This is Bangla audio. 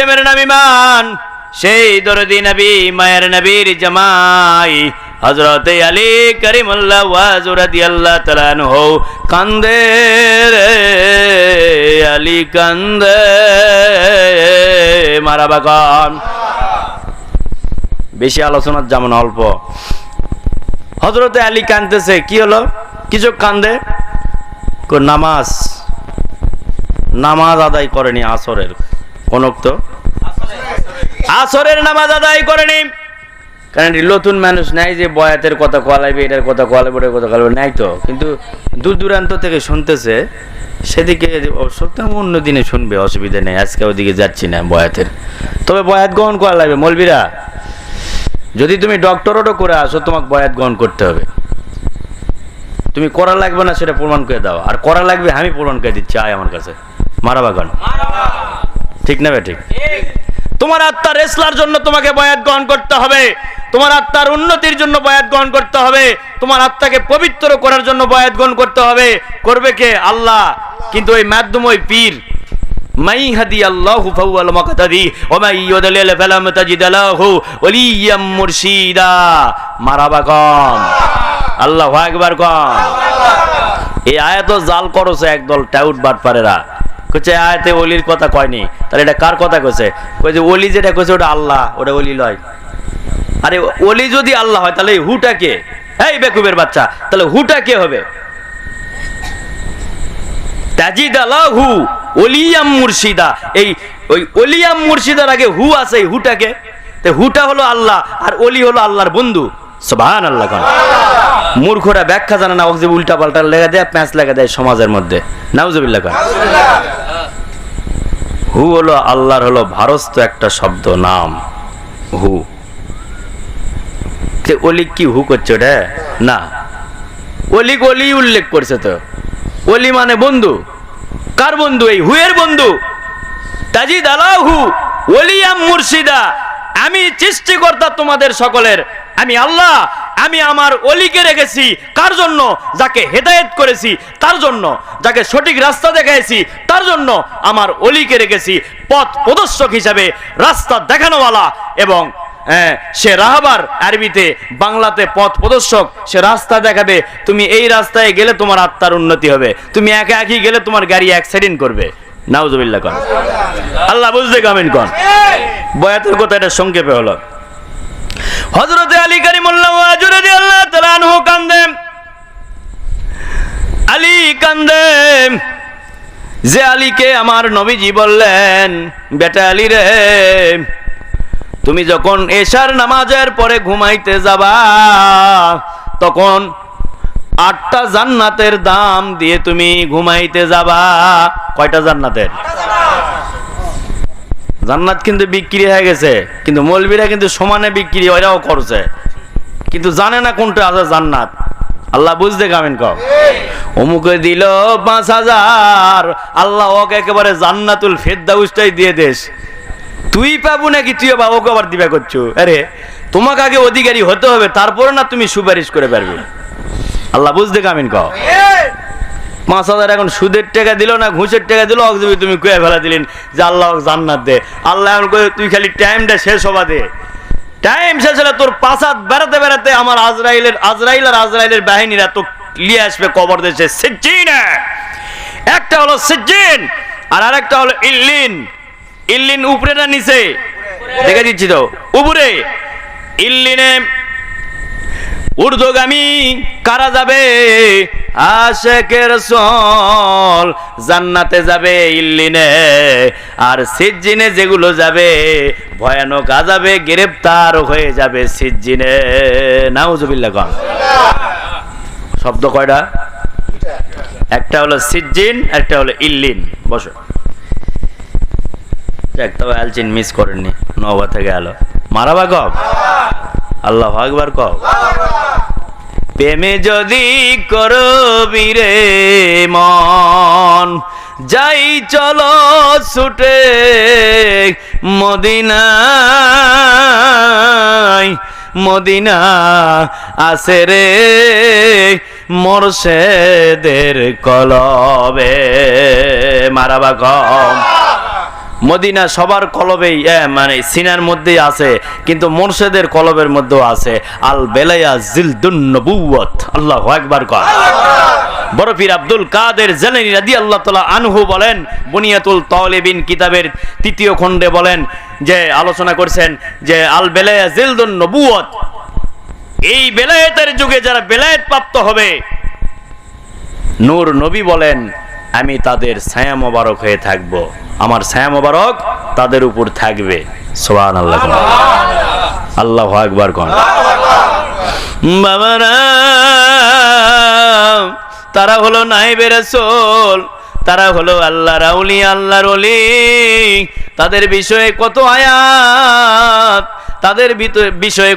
প্রেমের নাম সেই দরদি নবী, মায়ের নবীর জামাই। হজরত আলী করিমুল্লাহ ওয়াজুরাদি আল্লাহ কান্দে আলী, কান্দে। মারা বাগান। বেশি আলোচনার যেমন অল্প। হজরতে আলী কানতেছে কি হলো? কিছু কান্দে? নামাজ। নামাজ আদায় করেনি আসরের। কোন তো। আসরের নামাজ আদায় করেনি কারণ নতুন মানুষ নাই যে বয়াতের কথা কলাইবে এটার কথা কলাইবে ওটার কথা কলাইবে নাই তো। কিন্তু দূর দূরান্ত থেকে শুনতেছে সেদিকে অবশ্য অন্য দিনে শুনবে অসুবিধা নেই আজকে ওদিকে যাচ্ছি না বয়াতের। তবে বয়াত গ্রহণ করা লাগবে মলবিরা। যদি তুমি ডক্টরেটও করে আসো তোমাকে বয়াত গ্রহণ করতে হবে। তুমি করা লাগবে না সেটা প্রমাণ করে দাও। আর করা লাগবে আমি প্রমাণ করে দিচ্ছি আয় আমার কাছে। মারা বাগান। ঠিক না বে ঠিক। তোমার আত্মার রেসলার জন্য তোমাকে বয়াত গ্রহণ করতে হবে। তোমার আত্মার উন্নতির জন্য বয়াত গ্রহণ করতে হবে। তোমার আত্মাকে পবিত্র করার জন্য বয়াত গ্রহণ করতে হবে। করবে কে? আল্লাহ। কিন্তু ওই মাধ্যম ওই পীর আল্লাহু মুরশিদা। মারাবা কম। কম। এই আয়াত জাল করছে একদল টাউট বাটপারেরা। কইছে আয়াতে ওলির কথা কয়নি। তাহলে এটা কার কথা কইছে? কই যে ওলি যেটা কইছে ওটা আল্লাহ, ওটা ওলি লয়। আরে, ওলি যদি আল্লাহ হয়, তাহলে হুটা কে? এই বেকুবের বাচ্চা, তাহলে হুটা কে হবে? তাজিদ আলাহু ওলিয়াম মুর্শিদা। এই, ওই ওলিয়াম মুর্শিদার আগে হু আছে, এই হুটাকে তো হুটা হলো আল্লাহ, আর ওলি হলো আল্লাহর বন্ধু। সুবহান আল্লাহ মূর্খরা ব্যাখ্যা জানে না ওকে উল্টা পাল্টা লেগে দেয়, প্যাঁচ লেগে দেয় সমাজের মধ্যে। নাউজুবিল্লাহ খান হু হলো আল্লাহর হলো ভারস্ত একটা শব্দ, নাম। হু। তে অলি কি হু করছে ওটা? না। অলিক অলি উল্লেখ করছে তো। অলি মানে বন্ধু। কার বন্ধু এই হুয়ের বন্ধু? তাজিদ আলাহু ওলিয়াম মুর্শিদা। আমি সৃষ্টিকর্তা তোমাদের সকলের। আমি আল্লাহ আমি আমার অলিকে রেখেছি। কার জন্য? যাকে হেদায়েত করেছি, তার জন্য। যাকে সঠিক রাস্তা দেখাইছি, তার জন্য আমার অলিকে রেখেছি। পথ প্রদর্শক হিসাবে রাস্তা দেখানোওয়ালা এবং সে রাহাবার আরবিতে বাংলাতে পথ প্রদর্শক, সে রাস্তা দেখাবে। তুমি এই রাস্তায় গেলে তোমার আত্মার উন্নতি হবে। তুমি একা একই গেলে তোমার গাড়ি অ্যাক্সিডেন্ট করবে। নাউজুবিল্লাহ কন আল্লাহ বুঝতে কামিন কন। বয়াতের কথা এটা সংক্ষেপে হলো। হজরতে আলী কারিমুল্লাহ আল্লাহ আনহু কান্দে আলী কান্দে যে আলীকে আমার নবীজি বললেন, বেটা আলী রে, তুমি যখন এশার নামাজের পরে ঘুমাইতে যাবা, তখন আটটা জান্নাতের দাম দিয়ে তুমি ঘুমাইতে যাবা। কয়টা জান্নাতের? জান্নাত কিন্তু বিক্রি হয়ে গেছে, কিন্তু মৌলবীরা কিন্তু সমানে বিক্রি ওরাও করছে। কিন্তু জানে না কোনটা আছে জান্নাত। আল্লাহ বুঝতে কামেন কও। অমুকে দিল পাঁচ হাজার, আল্লাহ ওকে একেবারে জান্নাতুল ফেরদাউসটাই দিয়ে দেশ। তুই পাবো নাকি তুইও পাবো ওকে আবার দিবা করছ? আরে, তোমাকে আগে অধিকারী হতে হবে, তারপরে না তুমি সুপারিশ করে পারবে। আল্লাহ বুঝতে কামিন কও। পাঁচ হাজার এখন সুদের টাকা দিল না, ঘুষের টাকা দিল অকজবি তুমি কুয়ে ফেলা দিলেন। যে আল্লাহ জান্নাত দে। আল্লাহ এখন কয়ে, তুই খালি টাইমটা শেষ হবা দে। টাইম শেষ হলে তোর পাঁচ হাত বেড়াতে বেড়াতে আমার আজরাইলের, আজরাইল আর আজরাইলের বাহিনীরা তো লিয়ে আসবে কবর দেশে। সিজ্জিনে! একটা হলো সিজ্জিন, আর আরেকটা হলো ইল্লিন। ইল্লিন উপরে না নিচে। দেখে দিচ্ছি তো। উপরে। ইল্লিনে ঊর্ধ্বগামী কারা যাবে? আশেকের সল জান্নাতে যাবে ইল্লিনে। আর সিজ্জিনে যেগুলো যাবে, ভয়ানক আজাবে গ্রেপ্তার হয়ে যাবে সিজ্জিনে। নাউজুবিল্লাহ কন। শব্দ কয়টা? একটা হলো সিজ্জিন, একটা হলো ইল্লিন। বসো। তবে আলচিন মিস করেননি নবা থেকে আলো মারাবা কব আল্লাহ আকবার কব প্রেমে যদি করবি রে মন, যাই চলো ছুটে মদিনায়, মদিনা আছে রে মোরশেদের কলবে, মারাবা কম মদিনা সবার কলবেই মানে সিনার মধ্যেই আছে, কিন্তু মোর্শেদের কলবের মধ্যেও আছে, আল বেলায়া জিলদুন আল্লাহ একবার কর বরফির আব্দুল কাদের জেলেনি রাদি আল্লাহ তালা আনহু বলেন, বুনিয়াতুল তলেবিন কিতাবের তৃতীয় খণ্ডে বলেন, যে আলোচনা করছেন যে আল বেলায়া জিলদুন নবুয়ত এই বেলায়েতের যুগে যারা বেলায়েত প্রাপ্ত হবে, নূর নবী বলেন আমি তাদের ছায়া মোবারক হয়ে থাকব। আমার ছায়া মোবারক তাদের উপর থাকবে। সোহান আল্লাহ আল্লাহ আকবার কন? বাবারা, তারা হলো নাইবে রাসূল, তারা হলো আল্লাহ রাউলি আল্লাহর অলি তাদের বিষয়ে কত আয়াত, তাদের বিষয়ে